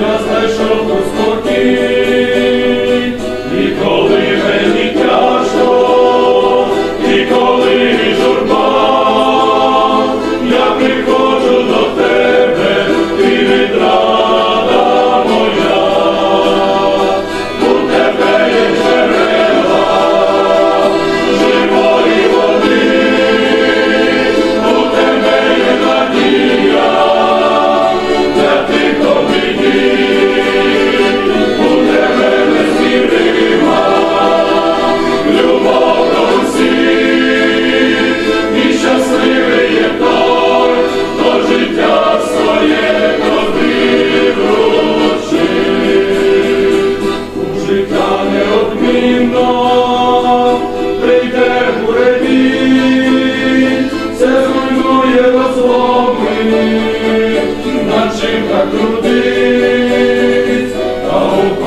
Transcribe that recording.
я знайшов у спокій. Рівно прийде гуребі, це зруйнує розломи, начинка крутить, та у